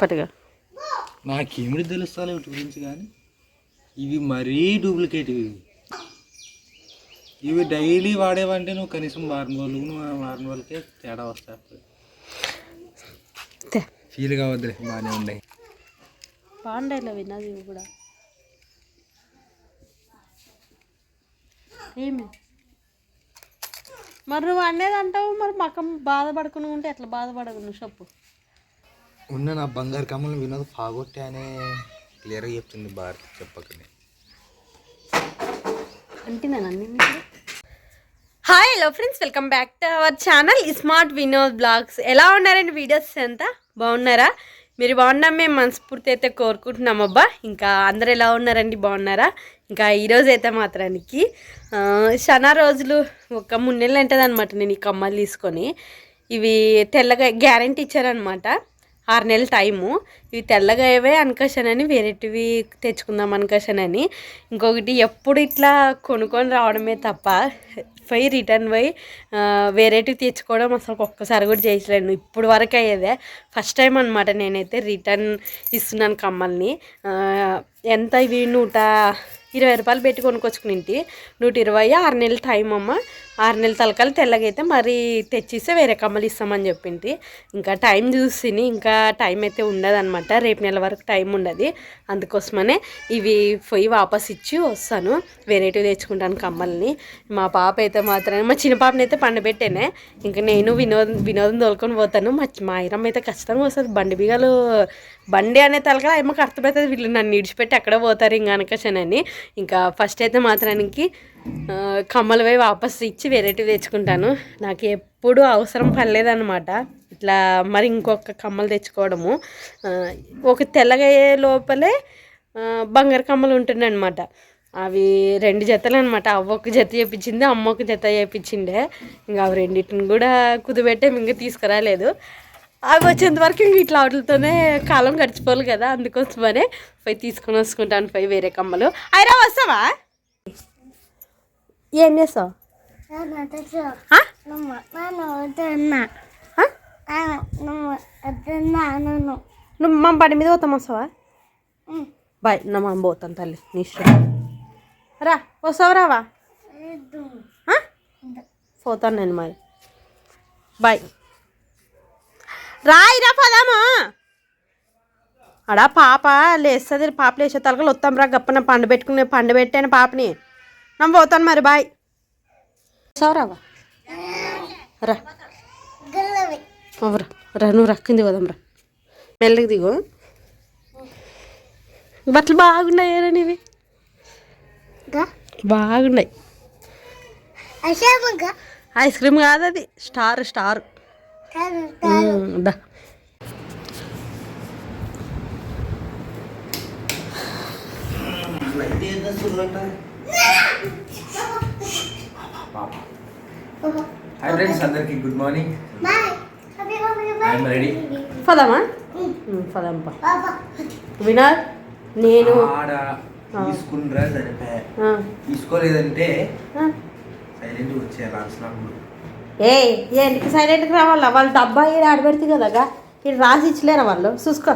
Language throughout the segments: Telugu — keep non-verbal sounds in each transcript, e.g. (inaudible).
పట్టుగా నాకేమిటి తెలుస్తాను వీటి గురించి కానీ? ఇవి మరీ డూప్లికేట్ ఇవి. ఇవి డైలీ వాడేవంటే నువ్వు కనీసం వారం రోజులు నువ్వు వారం రోజులకే తేడా వస్తాయి తే. ఫీల్ కావద్దులే బాగానే ఉన్నాయి. బాగుండాయిలో విన్నది ఇవి కూడా? ఏమి? మరి నువ్వు అనేది అంటావు మరి పక్కన బాధపడుకుని ఉంటే ఎట్లా బాధపడకు నువ్వు చెప్పు. ఉన్న నా బంగారు కమ్మలు వినోద్ పాగొట్టే అనే క్లియర్గా చెప్తుంది భారతి చెప్పకనే. Hi hello friends welcome back to our channel smart Vinod vlogs ఎలా ఉన్నారండి వీడియోస్ ఎంత బాగున్నారా? మీరు బాగున్నా మేము మనస్ఫూర్తి అయితే కోరుకుంటున్నాం అబ్బా. ఇంకా అందరు ఎలా ఉన్నారండి? బాగున్నారా? ఇంకా ఈరోజు అయితే మాత్రానికి చాలా రోజులు ఒక మూడు నెలలు ఉంటుంది అనమాట నేను ఈ కమ్మలు తీసుకొని. ఇవి తెల్లగా గ్యారంటీ ఇచ్చారనమాట ఆరు నెలల టైము. ఇవి తెల్లగా అవే అనుకషన్ అని వేరేటివి తెచ్చుకుందాం అనుకషన్ అని ఇంకొకటి ఎప్పుడు ఇట్లా కొనుక్కొని రావడమే తప్ప పోయి రిటర్న్ పోయి వేరేటివి తెచ్చుకోవడం అసలు ఒక్కసారి కూడా చేయలేను ఇప్పుడు వరకు అయ్యేదే. ఫస్ట్ టైం అనమాట నేనైతే రిటర్న్ ఇస్తున్నాను కమ్మల్ని. ఎంత ఇవి? నూట ఇరవై రూపాయలు పెట్టి కొనుక్కొచ్చుకునింటి. నూట ఇరవై ఆరు నెలల టైం అమ్మ ఆరు నెలల తలకాలు తెల్లగైతే మరి తెచ్చిస్తే వేరే కమ్మలు ఇస్తామని చెప్పింది ఇంకా టైం చూసిని ఇంకా టైం అయితే ఉండదన్నమాట. రేపు నెల వరకు టైం ఉండదు. అందుకోసమనే ఇవి పోయి వాపస్ ఇచ్చి వస్తాను. వెరైటీ తెచ్చుకుంటాను కమ్మల్ని. మా పాప అయితే మాత్రం మా చిన్న పాపని అయితే పండబెట్టేనే. ఇంకా నేను వినోదం వినోదం తోలుకొని పోతాను. మా మా ఐరమ్మ అయితే ఖచ్చితంగా వస్తుంది. బండి బిగాలు బండి అనే తలగా ఏమో అర్థమవుతుంది వీళ్ళు నన్ను ఇడిచిపెట్టి అక్కడ పోతారు ఇంకా అనకషనని ఇంకా ఫస్ట్ అయితే మాత్రానికి ఆ, కమ్మలు వాపస్ ఇచ్చి వెరైటీ తెచ్చుకుంటాను. నాకు ఎప్పుడు అవసరం పడలేదన్నమాట. ఇట్లా మరి ఇంకొక కమ్మలు తెచ్చుకోవడము. ఒక తెల్లగా అయ్యే లోపలే బంగారు కమ్మలు ఉంటుందన్నమాట. అవి రెండు జతలు అనమాట అవ్వ ఒక జత చేయించింది అమ్మ ఒక జత చేయించిండే ఇంకా అవి రెండింటిని కూడా కుదిపెట్టే ఇంకా తీసుకురాలేదు. అవి వచ్చేంత వరకు ఇట్లా వాటితోనే కాలం గడిచిపోవాలి కదా అందుకోసమనే పోయి తీసుకొని వసుకుంటాను పోయి వేరే కమ్మలు. అయినా వస్తావా? ఏం చేస్తావు? నువ్వు మా బండి మీద పోతాం వస్తావా? బాయ్ నా మా పోతాను తల్లి నీ ఇష్టం. రా వస్తావు రావా? పోతాను నేను మరి. బాయ్. రాయిరా పదామా. అడా పాప లేస్తుంది పాప లేచే తలకలు వస్తాం రా గప్పన పండు పెట్టుకునే పండు పెట్టాను పాపని. నమ్మ పోతాను మరి బాయ్. సవరావా రా. అవరా రా నువ్వు రక్కింది పోదాం రా. మెల్లకి దిగు. బట్టలు బాగున్నాయి రా నీవి? బాగున్నాయి. ఐస్ క్రీమ్ కాదు అది. Star star. హాయ్ ఫ్రెండ్స్ అందరికి గుడ్ మార్నింగ్ ఐఎమ్ రెడీ పదామా పదంపా. వినాయ్ నేను. ఆడ తీసుకుండ్రా సరిపోయా ఆ, తీసుకోలేదంటే. సైలెంట్ వచ్చేయాలి అసలు ఏ ఏంటికి సైలెంట్కి రావాలా? వాళ్ళు డబ్బా ఈడ ఆడబెడితే కదా ఇక్కడ రాసి ఇచ్చలేరా వాళ్ళు? చూసుకో.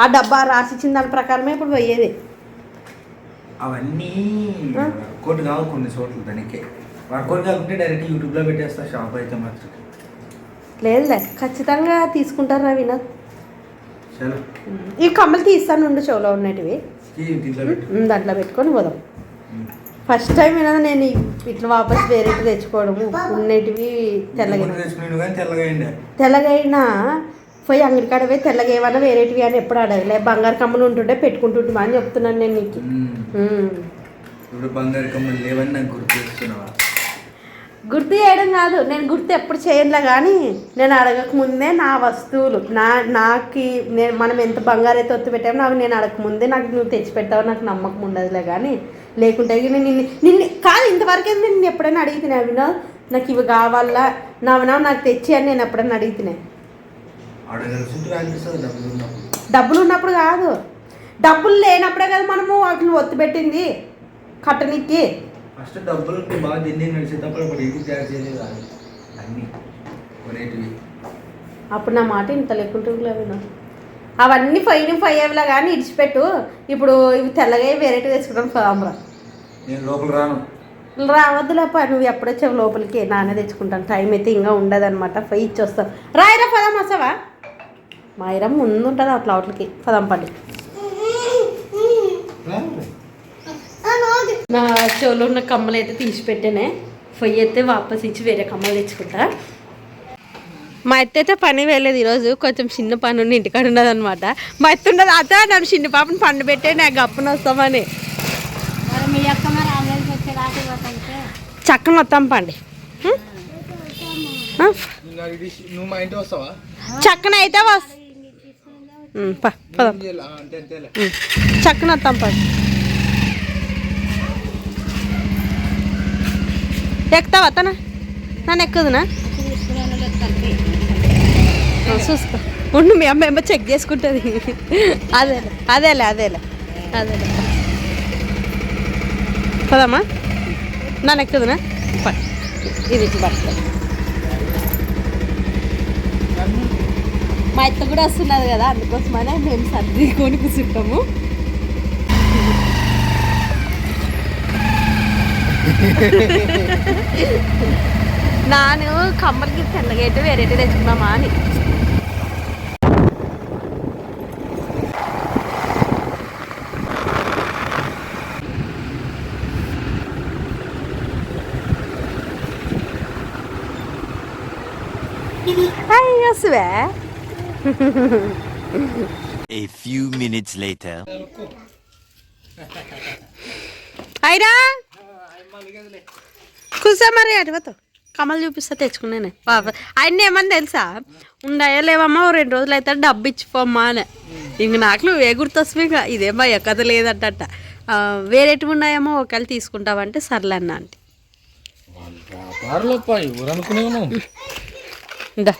ఆ డబ్బా రాసి ఇచ్చిన దాని ప్రకారమే ఇప్పుడు పోయేది. అవన్నీ వర్కౌట్ కావు కొన్ని చోట్ల దానికే వర్కౌట్ కాకుంటే డైరెక్ట్ యూట్యూబ్లో పెట్టేస్తా షాప్ అయితే మాత్రం. లేదులే ఖచ్చితంగా తీసుకుంటారా వినోద్. ఈ కమ్మలు తీస్తాను ఉండు చెవులో ఉన్నటివి. ఉమ్, దాంట్లో పెట్టుకొని పోదాం. ఫస్ట్ టైం వినోద్ నేను ఇట్లా వాపస్ వేరేటి తెచ్చుకోవడము. ఉన్నటివి తెల్లగా తెల్లగైనా పోయి అంగడి కాడ పోయి తెల్లగా ఏమన్నా వేరేటివి అని ఎప్పుడు అడగలే. బంగారు కమ్మలు ఉంటుంటే పెట్టుకుంటుంటే అని చెప్తున్నాను నేను నీకు. ఉమ్. ఇప్పుడు బంగారు కమ్మలు లేవని నాకు గుర్తు చేయడం కాదు. నేను గుర్తు ఎప్పుడు చేయనులే కానీ నేను అడగక ముందే నా వస్తువులు నా నాకు నేను మనం ఎంత బంగారు అయితే ఒత్తి పెట్టామో నాకు నేను అడగక ముందే నాకు నువ్వు తెచ్చి పెట్టావు నాకు నమ్మకం ఉండదులే కానీ లేకుంటే నేను నిన్ను నిన్ను కాదు ఇంతవరకు నేను ఎప్పుడైనా అడిగితే వినో నాకు ఇవి కావాలా? నా వినో నాకు తెచ్చి అని నేను ఎప్పుడైనా అడిగితే అడగాల్సింటే అనిపిస్తుంది డబ్బులు ఉన్నప్పుడు. కాదు. డబ్బులు లేనప్పుడే కదా మనము వాటిని ఒత్తి పెట్టింది కట్టనికి. ఫస్ట్ డబ్బులు ఉంటే బాగా తిండి నడిచేటప్పుడు అప్పుడు ఇంటికి తయారు చేయలేదు కాదు. అన్నీ కొనేటివి. అప్పుడు నా మాట ఇంత లేకుంటుందిలే వినో అవన్నీ ఫైన్ ఫైవ్లా కానీ ఇడిచిపెట్టు. ఇప్పుడు ఇవి తెల్లగా వెరైటీ తెచ్చుకుంటాం ఫామ్రా నేను లోపల రాను. రావద్దులేపా నువ్వు ఎప్పుడొచ్చావు లోపలికి? నానే తెచ్చుకుంటాను. టైం అయితే ఇంకా ఉండదన్నమాట. ఇచ్చి ఇచ్చొస్తాం. రాయిరా పదం వస్తావా మా ముందు ఉంటుంది అట్లా అవట్లకి పదం పండి. నా చెవులో ఉన్న కమ్మలు అయితే తీసి పెట్టానే. పొయ్యి అయితే వాపస్ ఇచ్చి వేరే కమ్మలు తెచ్చుకుంటా. మా అత్త అయితే పని వేయలేదు ఈరోజు. కొంచెం చిన్న పని ఉండి ఇంటికాడ ఉన్నది అనమాట మా అత్త ఉండదు అత్త నన్ను చిన్న పాపని పండు పెట్టే నాకు గప్పున వస్తామని. చక్కన వస్తాం పండి. చక్కన అయితే. చక్కన వస్తాం పండి. ఎక్కుతావా తన? నన్ను ఎక్కుదునా? చూసుకో. ఉండు మీ అమ్మ ఏమో చెక్ చేసుకుంటుంది. అదేలే అదేలే అదేలే అదేలే. పదమ్మా? నన్ను ఎక్కుదునా. ఇది మా ఇత్త కూడా వస్తున్నది కదా అందుకోసమనే మేము సర్దుకొని కూర్చుంటాము (laughs) నాను కమ్మలకి తెల్లగైతే వేరేటి తెచ్చుకున్నామా అని. శివే A few minutes later. కూర్చో మరి అటువతో కమలు చూపిస్తా తెచ్చుకున్నానే. ఆయన ఏమని తెలుసా? ఉండయా లేవమ్మా ఓ రెండు రోజులు అయితే డబ్బు ఇచ్చిపోమ్మా అని. ఇంక నాకు నువ్వు ఏ గుర్తొస్తుంది ఇక ఇదేమో ఎక్కద లేదంట వేరేటివి ఉన్నాయేమో ఒకవేళ తీసుకుంటావంటే సర్లే అన్న అంటే వ్యాపారులప్ప ఎవరు అనుకునేవు ఇందా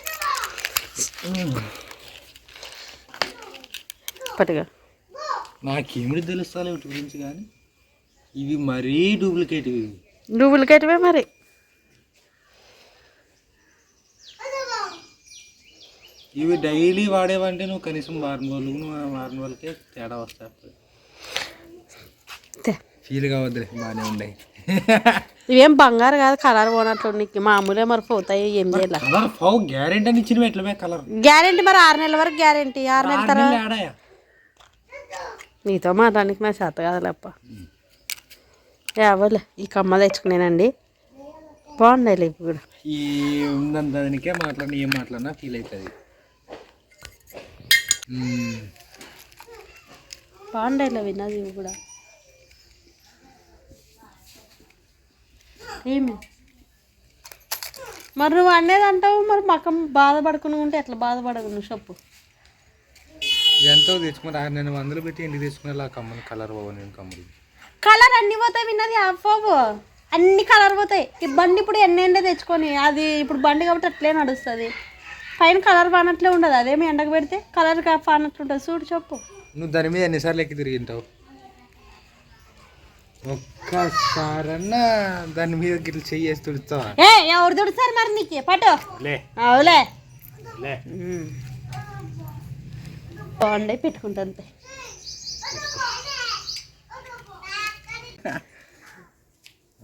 పట్టుగా నాకేమిటి తెలుస్తాలే వీటి గురించి కానీ? ఇవి మరీ డూప్లికేట్ ఇవి డూప్లికేట్వే మరి. ఇవి డైలీ వాడేవంటే నువ్వు కనీసం వారం రోజులు నువ్వు వారం రోజులకే తేడా వస్తాయి. ఫీల్ కావద్దులే బాగానే ఉన్నాయి. ఇవేం బంగారు కాదు కలర్ పోనట్లు నీకు. మామూలే మరి పోతాయి ఏం చేయాలి. కలర్ గ్యారెంటీ అని ఎట్లమే కలర్? గ్యారెంటీ మరి ఆరు నెలల వరకు గ్యారెంటీ ఆరు నెలల తర్వాత నీతో మాట్లాడానికి నా చేత కాదులేప్ప. యావలే ఈ కమ్మ తెచ్చుకునేనండి. బాగున్నాయి ఇవి కూడా. ఈ ఉందంత దానికే మాట్లాడిన ఏం మాట్లాడినా ఫీల్ అవుతుంది బాగుండాయి విన్నది ఇవి కూడా. ఏమి? మరి నువ్వు అనేది అంటావు మరి మకం బాధపడుకుని ఉంటే ఎట్లా బాధపడకు నువ్వు? చెప్పు. ఎంతో తెచ్చుకుని ఆరు నెలల వందలు పెట్టి ఇంటికి తెచ్చుకునే కమ్మలు కలర్ బాబు నేను కమ్మలు కలర్ అన్ని పోతాయి విన్నది ఆఫ్ అన్ని కలర్ పోతాయి. ఈ బండి ఇప్పుడు ఎన్ని ఎండే తెచ్చుకొని అది ఇప్పుడు బండి కాబట్టి అట్లే నడుస్తుంది. పైన కలర్ పానట్లే ఉండదు. అదేమి ఎండకు పెడితే కలర్ పానట్లు ఉంటుంది చూడు చెప్పు. నువ్వు దాని మీద ఎన్నిసార్లు ఎక్కి తిరిగింటావు? ఒక్కసారన్నా దాని మీద గిట్ల చెయ్యేసి తుడుస్తావా? ఏ ఎవరు దుడుస్తారు మరి నీకు? పట్టు. లే. అవులే. లే. బాగుండే పెట్టుకుంటా అంతే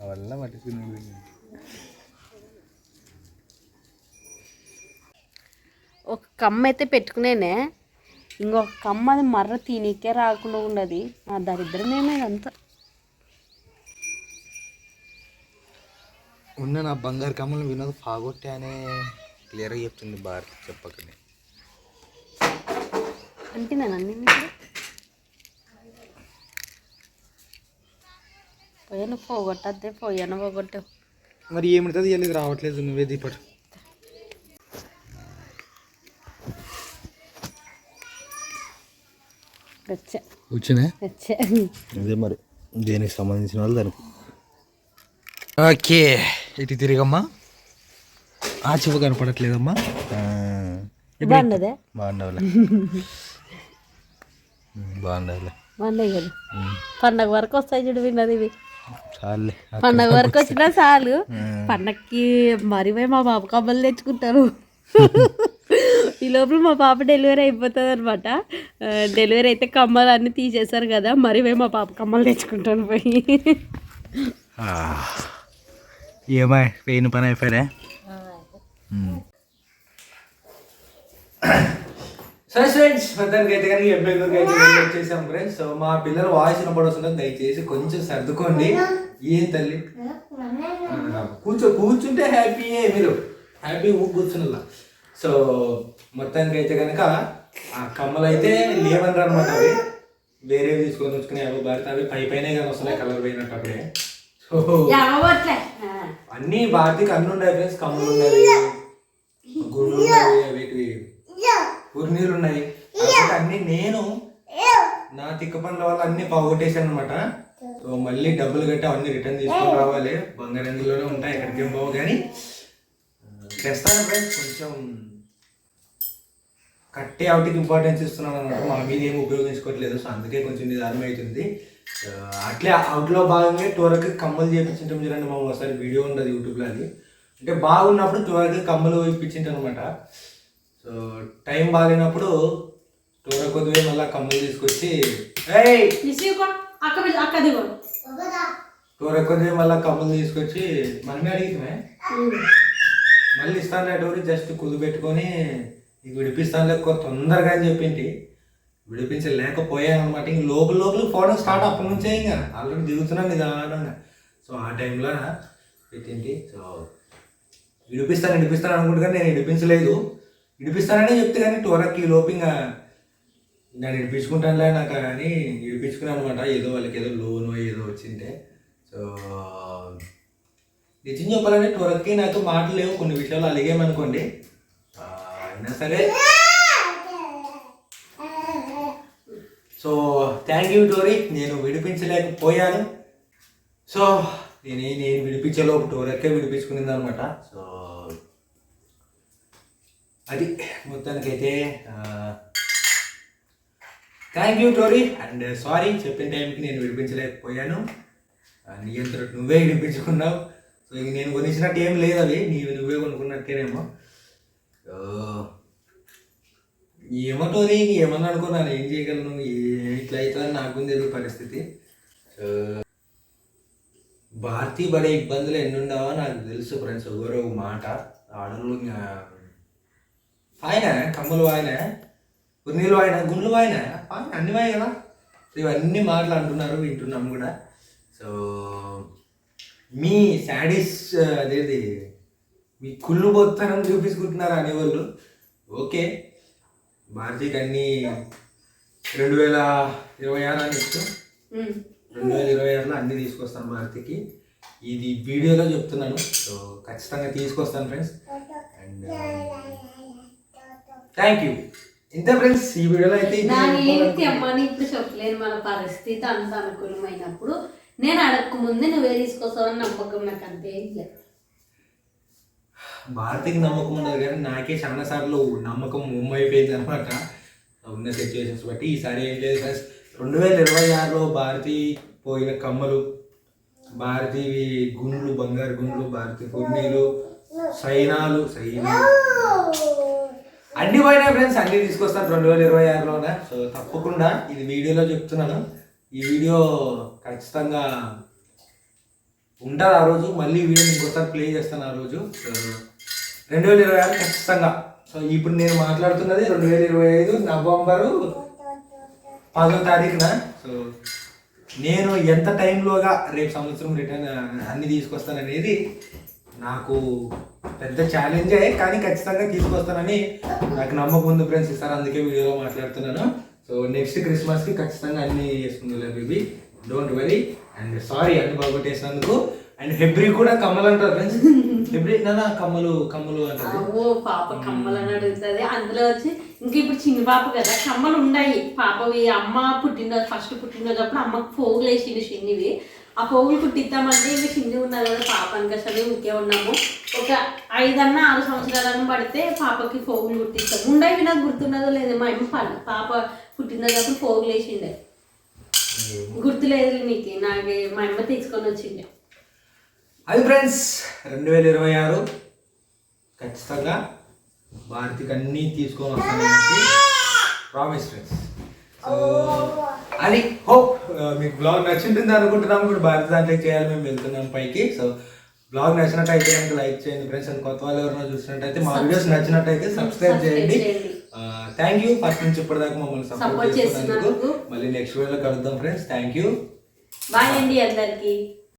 వల్ల పట్టుకుని ఒక కమ్మ అయితే పెట్టుకునేనే ఇంకొక కమ్మ అది మర్ర తినికే రాకుండా ఉన్నది. నా దరిద్రం ఏమైందంతా ఉన్న నా బంగారు కమ్మలు వినోద్ ఫాగొట్టే అనే క్లియర్గా చెప్తుంది భారత్ చెప్పకనే. అంటే నేను అన్ని పోయాను పోగొట్టద్దే పోయాను పోగొట్టావు మరి ఏమిటది? వెళ్ళి రావట్లేదు? నువ్వే దీపడు వచ్చా. వచ్చినా వచ్చా. అదే మరి దేనికి సంబంధించిన వాళ్ళు దానికి? ఓకే. ఇటు తిరిగమ్మా. ఆ చివ కనపడట్లేదమ్మా. బాగుండదే బాగుండవులే (laughs) బాగుండవులే బాగున్నాయి కదా. పండగ వరకు వస్తాయి చూడు విన్నది ఇవి. పండగ వరకు వచ్చినా చాలు. పండగకి మరి (laughs) మా బాబు కమ్మలు తెచ్చుకుంటారు. ఈ లోపల మా పాప డెలివరీ అయిపోతుంది అనమాట డెలివరీ అయితే కమ్మలు అన్నీ తీసేశారు కదా మరి మా పాప కమ్మలు తెచ్చుకుంటాను పోయి. ఏమై పెయిన్ పని అయిపోయా సరే ఫ్రెండ్స్ మొత్తానికి అయితే కానీ ఎబ్బెగ్గరికి అయితే వచ్చేసాం ఫ్రెండ్స్. సో మా పిల్లలు వాయిస్ వినపడుతుంది దయచేసి కొంచెం సర్దుకోండి. ఏం తల్లి? కూర్చో కూర్చుంటే హ్యాపీయే మీరు. హ్యాపీ కూర్చున్నలా. సో మొత్తానికి అయితే కనుక ఆ కమ్మలు అయితే లేవనరు అనమాట అవి. వేరేవి తీసుకొని వచ్చుకునే అవి భారత అవి పై పైన కానీ వస్తున్నాయి కలర్ పోయినట్టు అప్పుడే. సో అన్ని భారతికి అన్ని ఉన్నాయి ఫ్రెండ్స్ కమ్ములు ఉన్నాయి. గుళ్ళు ఉన్నాయి వీటివి ఉర్నీళ్ళు ఉన్నాయి. అన్ని నేను నా తిక్క పనుల వల్ల అన్ని పోగొట్టేశాను అనమాట సో మళ్ళీ డబ్బులు కట్టి అవన్నీ రిటర్న్ తీసుకొని రావాలి. బంగారంగిలోనే ఉంటాయి ఎక్కడికి ఏం పోవు కానీ. తెస్తాను ఫ్రెండ్స్ కొంచెం కట్టే అవుట్కి ఇంపార్టెన్స్ ఇస్తున్నాను అనమాట మా మీద ఏమి ఉపయోగించుకోవట్లేదు. సో అందుకే కొంచెం అవుతుంది ఆ, అట్లే అవుట్లో భాగంగా టోరకి కమ్మలు చేయించుంటాం చూడండి మా ఒకసారి వీడియో ఉండదు యూట్యూబ్లో అది. అంటే బాగున్నప్పుడు టోరకి కమ్మలు ఇప్పించింటాను అనమాట సో టైం బాగాలేనప్పుడు టోర కొద్దిగా మళ్ళీ కమ్మలు తీసుకొచ్చి టోర కొద్దిగా మళ్ళీ కమ్మలు తీసుకొచ్చి మనమే అడిగితే మళ్ళీ ఇస్తాను టోరి జస్ట్ కుదు పెట్టుకొని నీకు విడిపిస్తాను లేక తొందరగా అని చెప్పింటి. విడిపించలేకపోయాను అనమాట ఇంక లోపల లోపల ఫోటో స్టార్ట్ అప్పటి నుంచే ఇంకా ఆల్రెడీ దిగుతున్నాను నిదానంగా. సో ఆ టైంలో పెట్టింటి. సో విడిపిస్తాను విడిపిస్తాను అనుకుంటే నేను విడిపించలేదు. విడిపిస్తాననే చెప్తే కానీ టోరకి లోపు ఇంకా నేను విడిపించుకుంటానులే నాకు అని విడిపించుకున్నాను అనమాట ఏదో వాళ్ళకి ఏదో లోన్ ఏదో వచ్చింటే. సో నిజం చెప్పాలంటే టోరక్కి నాకు మాటలు లేవు. కొన్ని విషయాలు అలిగేమనుకోండి. అయినా సరే. సో థ్యాంక్ యూ టోరీ నేను విడిపించలేకపోయాను. సో నేను నేను విడిపించలోపు టోరక్కే విడిపించుకునింది అనమాట సో అది మొత్తానికైతే థ్యాంక్ యూ టోరీ అండ్ సారీ చెప్పిన టైంకి నేను విడిపించలేకపోయాను. ఆ, నీ నువ్వే విడిపించుకున్నావు. సో ఇక నేను కొనిచ్చినట్టు ఏం లేదు అవి. నీవు నువ్వే కొనుక్కున్నట్టేనేమో. ఏమతో నీ ఏమని ఏమన్నా అనుకున్నాను ఏం చేయగలను ఇట్లా అవుతుందని నాకు తెలియదు పరిస్థితి. భారతీయ భారతీ పడే ఇబ్బందులు ఎన్ని ఉండవో నాకు తెలుసు ఫ్రెండ్స్ ఎవరో మాట. ఆడలు ఆయన కమ్మలు ఆయన? నీళ్ళు ఆయన గుండ్లు ఆయన? ఆయన అన్ని వాయి కదా? ఇవన్నీ మాటలు అంటున్నారు వింటున్నాం కూడా. సో మీ శాడీస్ అదేది మీ కుళ్ళు బొత్తనం చూపించుకుంటున్నారు అనేవాళ్ళు ఓకే. భారతీకి అన్ని రెండు వేల ఇరవై ఆరు అని ఇస్తూ రెండు వేల ఇరవై ఆరులో అన్ని తీసుకొస్తాను భారతికి. ఇది వీడియోలో చెప్తున్నాను. సో ఖచ్చితంగా తీసుకొస్తాను ఫ్రెండ్స్ అండ్ థ్యాంక్ యూ ఇంత ఫ్రెండ్స్ ఈ వీడియోలో అయితే ఇప్పుడు చెప్పలేను. మన పరిస్థితి అంత అనుకూలమైనప్పుడు. నేను అడగక ముందే నువ్వే తీసుకొస్తావని నమ్మకం నాకు అంతే. భారతికి నమ్మకం ఉండదు కానీ నాకే చాలాసార్లు నమ్మకం అయిపోయింది అనమాట ఉన్న సిచ్యువేషన్స్ బట్టి ఈసారి ఏం లేదు ఫ్రెండ్స్ రెండు వేల ఇరవై ఆరులో భారతి పోయిన కమ్మలు భారతీవి గుండ్లు బంగారు గుండ్లు భారతి పుర్ణీలు సైనాలు సైనాలు అన్ని పోయినా ఫ్రెండ్స్ అన్ని తీసుకొస్తాను రెండు వేల ఇరవై ఆరులోనే. సో తప్పకుండా ఇది వీడియోలో చెప్తున్నాను. ఈ వీడియో ఖచ్చితంగా ఉంటారు ఆ రోజు. మళ్ళీ వీడియో ఇంకోసారి ప్లే చేస్తాను ఆ రోజు. సో రెండు వేల ఇరవై ఆరు ఖచ్చితంగా. సో ఇప్పుడు నేను మాట్లాడుతున్నది రెండు వేల ఇరవై ఐదు నవంబరు పదో తారీఖున. సో నేను ఎంత టైంలోగా రేపు సంవత్సరం రిటర్న్ అన్ని తీసుకొస్తాననేది నాకు పెద్ద ఛాలెంజే కానీ ఖచ్చితంగా తీసుకొస్తానని నాకు నమ్మకం ఉంది ఫ్రెండ్స్ ఇస్తారు అందుకే వీడియోలో మాట్లాడుతున్నాను. సో నెక్స్ట్ క్రిస్మస్కి ఖచ్చితంగా అన్ని చేసుకుందిలే baby don't worry and sorry అన్ని బాగొట్టేసినందుకు. అండ్ ఫిబ్రి కూడా కమ్మలు అంటారు ఫ్రెండ్స్ హెబ్రి నా కమ్మలు కమ్మలు అంటారు ఓ పాప కమ్మలని అడుగుతుంది. అందులో వచ్చి ఇంక ఇప్పుడు చిన్న పాప కదా కమ్మలు ఉన్నాయి పాపవి అమ్మ పుట్టినరోజు ఫస్ట్ పుట్టినరోజు అప్పుడు అమ్మకు పోగులు వేసిండు చిన్నివి. ఆ పోగులు కుట్టిద్దామంటే ఇంకా చిన్ని ఉన్నది కదా పాప అసలు ఇంకే ఉన్నాము. ఒక ఐదన్నా ఆరు సంవత్సరాలను పడితే పాపకి పోగులు కుట్టిస్తాం. ఉండవి నాకు గుర్తున్నదో లేదో మా అమ్మ పాప పుట్టినరోజు అప్పుడు పోగులు వేసిండే. గుర్తులేదు నీకు నాకు మా అమ్మ తీసుకొని వచ్చిండే. అది ఫ్రెండ్స్ రెండు వేల ఇరవై ఆరు ఖచ్చితంగా భారతికి అన్నీ తీసుకొని వస్తాను ప్రామిస్ ఫ్రెండ్స్ సో అది హోప్ మీకు బ్లాగ్ నచ్చింటుంది అనుకుంటున్నాం ఇప్పుడు భారతి దాంట్లో చేయాలి మేము వెళ్తున్నాం పైకి. సో బ్లాగ్ నచ్చినట్టయితే కనుక లైక్ చేయండి ఫ్రెండ్స్ అండ్ కొత్త వాళ్ళు ఎవరైనా చూసినట్టయితే మా వీడియోస్ నచ్చినట్టయితే సబ్స్క్రైబ్ చేయండి. థ్యాంక్ యూ ఫస్ట్ నుంచి ఇప్పటిదాకా మమ్మల్ని సపోర్ట్ చేస్తున్నందుకు. మళ్ళీ నెక్స్ట్ వీడియోలో కలుద్దాం ఫ్రెండ్స్ థ్యాంక్ యూ బాయ్ అండి అందరికి.